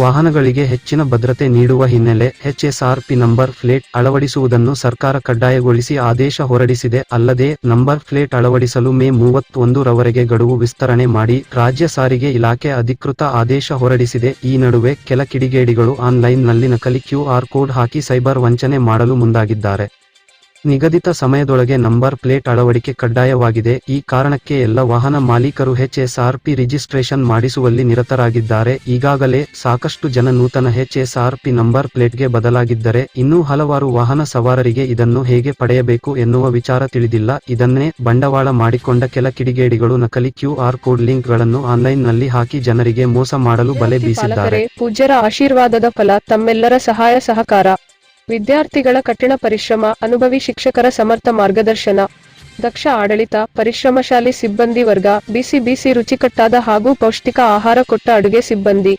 ವಾಹನಗಳಿಗೆ ಹೆಚ್ಚಿನ ಭದ್ರತೆ ನೀಡುವ ಹಿನ್ನೆಲೆ ಎಚ್ಎಸ್ಆರ್ಪಿ ನಂಬರ್ ಪ್ಲೇಟ್ ಅಳವಡಿಸುವುದನ್ನು ಸರ್ಕಾರ ಕಡ್ಡಾಯಗೊಳಿಸಿ ಆದೇಶ ಹೊರಡಿಸಿದೆ. ಅಲ್ಲದೆ, ನಂಬರ್ ಪ್ಲೇಟ್ ಅಳವಡಿಸಲು ಮೇ ಮೂವತ್ತೊಂದರವರೆಗೆ ಗಡುವು ವಿಸ್ತರಣೆ ಮಾಡಿ ರಾಜ್ಯ ಸಾರಿಗೆ ಇಲಾಖೆ ಅಧಿಕೃತ ಆದೇಶ ಹೊರಡಿಸಿದೆ. ಈ ನಡುವೆ ಕೆಲ ಕಿಡಿಗೇಡಿಗಳು ಆನ್ಲೈನ್ನಲ್ಲಿ ನಕಲಿ ಕ್ಯೂ ಆರ್ ಕೋಡ್ ಹಾಕಿ ಸೈಬರ್ ವಂಚನೆ ಮಾಡಲು ಮುಂದಾಗಿದ್ದಾರೆ. ನಿಗದಿತ ಸಮಯದೊಳಗೆ ನಂಬರ್ ಪ್ಲೇಟ್ ಅಳವಡಿಕೆ ಕಡ್ಡಾಯವಾಗಿದೆ. ಈ ಕಾರಣಕ್ಕೆ ಎಲ್ಲ ವಾಹನ ಮಾಲೀಕರು ಹೆಚ್ಎಸ್ಆರ್ಪಿ ರಿಜಿಸ್ಟ್ರೇಷನ್ ಮಾಡಿಸುವಲ್ಲಿ ನಿರತರಾಗಿದ್ದಾರೆ. ಈಗಾಗಲೇ ಸಾಕಷ್ಟು ಜನ ನೂತನ ಹೆಚ್ಎಸ್ಆರ್ಪಿ ನಂಬರ್ ಪ್ಲೇಟ್ಗೆ ಬದಲಾಗಿದ್ದರೆ ಇನ್ನೂ ಹಲವಾರು ವಾಹನ ಸವಾರರಿಗೆ ಇದನ್ನು ಹೇಗೆ ಪಡೆಯಬೇಕು ಎನ್ನುವ ವಿಚಾರ ತಿಳಿದಿಲ್ಲ. ಇದನ್ನೇ ಬಂಡವಾಳ ಮಾಡಿಕೊಂಡ ಕೆಲ ಕಿಡಿಗೇಡಿಗಳು ನಕಲಿ ಕ್ಯೂ ಆರ್ ಕೋಡ್ ಲಿಂಕ್ಗಳನ್ನು ಆನ್ಲೈನ್ನಲ್ಲಿ ಹಾಕಿ ಜನರಿಗೆ ಮೋಸ ಮಾಡಲು ಬಲೆ ಬೀಸಿದ್ದಾರೆ. ಪೂಜ್ಯರ ಆಶೀರ್ವಾದದ ಫಲ ತಮ್ಮೆಲ್ಲರ ಸಹಾಯ ಸಹಕಾರ. ವಿದ್ಯಾರ್ಥಿಗಳ ಕಠಿಣ ಪರಿಶ್ರಮ, ಅನುಭವಿ ಶಿಕ್ಷಕರ ಸಮರ್ಥ ಮಾರ್ಗದರ್ಶನ, ದಕ್ಷ ಆಡಳಿತ, ಪರಿಶ್ರಮಶಾಲಿ ಸಿಬ್ಬಂದಿ ವರ್ಗ, ಬಿಸಿ ಬಿಸಿ ರುಚಿಕಟ್ಟಾದ ಹಾಗೂ ಪೌಷ್ಟಿಕ ಆಹಾರ ಕೊಟ್ಟ ಅಡುಗೆ ಸಿಬ್ಬಂದಿ.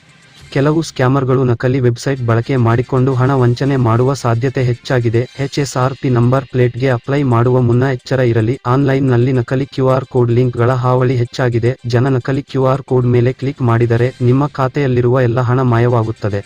ಕೆಲವು ಸ್ಕ್ಯಾಮರ್ಗಳು ನಕಲಿ ವೆಬ್ಸೈಟ್ ಬಳಕೆ ಮಾಡಿಕೊಂಡು ಹಣ ವಂಚನೆ ಮಾಡುವ ಸಾಧ್ಯತೆ ಹೆಚ್ಚಾಗಿದೆ. ಎಚ್ಎಸ್ಆರ್ಪಿ ನಂಬರ್ ಪ್ಲೇಟ್ಗೆ ಅಪ್ಲೈ ಮಾಡುವ ಮುನ್ನ ಎಚ್ಚರ ಇರಲಿ. ಆನ್ಲೈನ್ನಲ್ಲಿ ನಕಲಿ ಕ್ಯೂಆರ್ ಕೋಡ್ ಲಿಂಕ್ಗಳ ಹಾವಳಿ ಹೆಚ್ಚಾಗಿದೆ. ಜನ ನಕಲಿ ಕ್ಯೂಆರ್ ಕೋಡ್ ಮೇಲೆ ಕ್ಲಿಕ್ ಮಾಡಿದರೆ ನಿಮ್ಮ ಖಾತೆಯಲ್ಲಿರುವ ಎಲ್ಲ ಹಣ ಮಾಯವಾಗುತ್ತದೆ.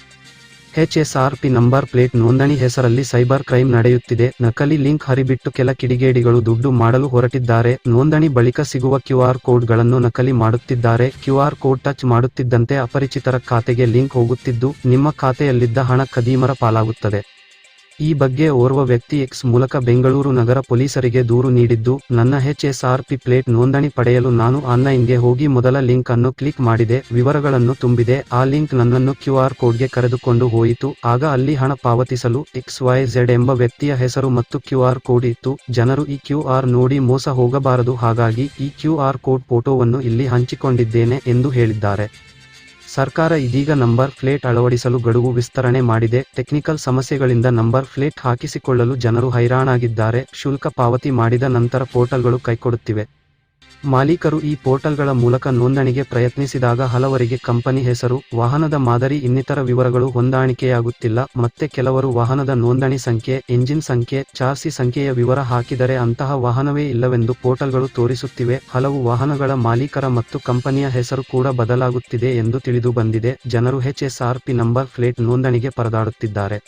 ಎಚ್ಎಸ್ಆರ್ಪಿ ನಂಬರ್ ಪ್ಲೇಟ್ ನೋಂದಣಿ ಹೆಸರಲ್ಲಿ ಸೈಬರ್ ಕ್ರೈಂ ನಡೆಯುತ್ತಿದೆ. ನಕಲಿ ಲಿಂಕ್ ಹರಿಬಿಟ್ಟು ಕೆಲ ಕಿಡಿಗೇಡಿಗಳು ದುಡ್ಡು ಮಾಡಲು ಹೊರಟಿದ್ದಾರೆ. ನೋಂದಣಿ ಬಳಿಕ ಸಿಗುವ ಕ್ಯೂಆರ್ ಕೋಡ್ಗಳನ್ನು ನಕಲಿ ಮಾಡುತ್ತಿದ್ದಾರೆ. ಕ್ಯೂಆರ್ ಕೋಡ್ ಟಚ್ ಮಾಡುತ್ತಿದ್ದಂತೆ ಅಪರಿಚಿತರ ಖಾತೆಗೆ ಲಿಂಕ್ ಹೋಗುತ್ತಿದ್ದು, ನಿಮ್ಮ ಖಾತೆಯಲ್ಲಿದ್ದ ಹಣ ಕದೀಮರ ಪಾಲಾಗುತ್ತದೆ. ಈ ಬಗ್ಗೆ ಓರ್ವ ವ್ಯಕ್ತಿ ಎಕ್ಸ್ ಮೂಲಕ ಬೆಂಗಳೂರು ನಗರ ಪೊಲೀಸರಿಗೆ ದೂರು ನೀಡಿದ್ದು, ನನ್ನ ಎಚ್ಎಸ್ಆರ್ಪಿ ಪ್ಲೇಟ್ ನೋಂದಣಿ ಪಡೆಯಲು ನಾನು ಆನ್ಲೈನ್ಗೆ ಹೋಗಿ ಮೊದಲ ಲಿಂಕ್ ಅನ್ನು ಕ್ಲಿಕ್ ಮಾಡಿದೆ, ವಿವರಗಳನ್ನು ತುಂಬಿದೆ, ಆ ಲಿಂಕ್ ನನ್ನನ್ನು ಕ್ಯೂಆರ್ ಕೋಡ್ಗೆ ಕರೆದುಕೊಂಡು ಹೋಯಿತು, ಆಗ ಅಲ್ಲಿ ಹಣ ಪಾವತಿಸಲು ಎಕ್ಸ್ ವೈ ಝೆಡ್ ಎಂಬ ವ್ಯಕ್ತಿಯ ಹೆಸರು ಮತ್ತು ಕ್ಯೂಆರ್ ಕೋಡ್ ಇತ್ತು, ಜನರು ಈ ಕ್ಯೂಆರ್ ನೋಡಿ ಮೋಸ ಹೋಗಬಾರದು, ಹಾಗಾಗಿ ಈ ಕ್ಯೂಆರ್ ಕೋಡ್ ಫೋಟೋವನ್ನು ಇಲ್ಲಿ ಹಂಚಿಕೊಂಡಿದ್ದೇನೆ ಎಂದು ಹೇಳಿದ್ದಾರೆ. ಸರ್ಕಾರ ಇದೀಗ ನಂಬರ್ ಪ್ಲೇಟ್ ಅಳವಡಿಸಲು ಗಡುವು ವಿಸ್ತರಣೆ ಮಾಡಿದೆ. ಟೆಕ್ನಿಕಲ್ ಸಮಸ್ಯೆಗಳಿಂದ ನಂಬರ್ ಪ್ಲೇಟ್ ಹಾಕಿಸಿಕೊಳ್ಳಲು ಜನರು ಹೈರಾಣಾಗಿದ್ದಾರೆ. ಶುಲ್ಕ ಪಾವತಿ ಮಾಡಿದ ನಂತರ ಪೋರ್ಟಲ್ಗಳು ಕೈಕೊಡುತ್ತಿವೆ. ಮಾಲೀಕರು ಈ ಪೋರ್ಟಲ್ಗಳ ಮೂಲಕ ನೋಂದಣಿಗೆ ಪ್ರಯತ್ನಿಸಿದಾಗ ಹಲವರಿಗೆ ಕಂಪನಿ ಹೆಸರು, ವಾಹನದ ಮಾದರಿ ಇನ್ನಿತರ ವಿವರಗಳು ಹೊಂದಾಣಿಕೆಯಾಗುತ್ತಿಲ್ಲ, ಮತ್ತೆ ಕೆಲವರು ವಾಹನದ ನೋಂದಣಿ ಸಂಖ್ಯೆ, ಎಂಜಿನ್ ಸಂಖ್ಯೆ ಚಾರ್ಸಿ ಸಂಖ್ಯೆಯ ವಿವರ ಹಾಕಿದರೆ ಅಂತಹ ವಾಹನವೇ ಇಲ್ಲವೆಂದು ಪೋರ್ಟಲ್ಗಳು ತೋರಿಸುತ್ತಿವೆ. ಹಲವು ವಾಹನಗಳ ಮಾಲೀಕರ ಮತ್ತು ಕಂಪನಿಯ ಹೆಸರು ಕೂಡ ಬದಲಾಗುತ್ತಿದೆ ಎಂದು ತಿಳಿದು ಬಂದಿದೆ. ಜನರು ಎಚ್ಎಸ್ಆರ್ಪಿ ನಂಬರ್, ಪ್ಲೇಟ್ ನೋಂದಣಿಗೆ ಪರದಾಡುತ್ತಿದ್ದಾರೆ.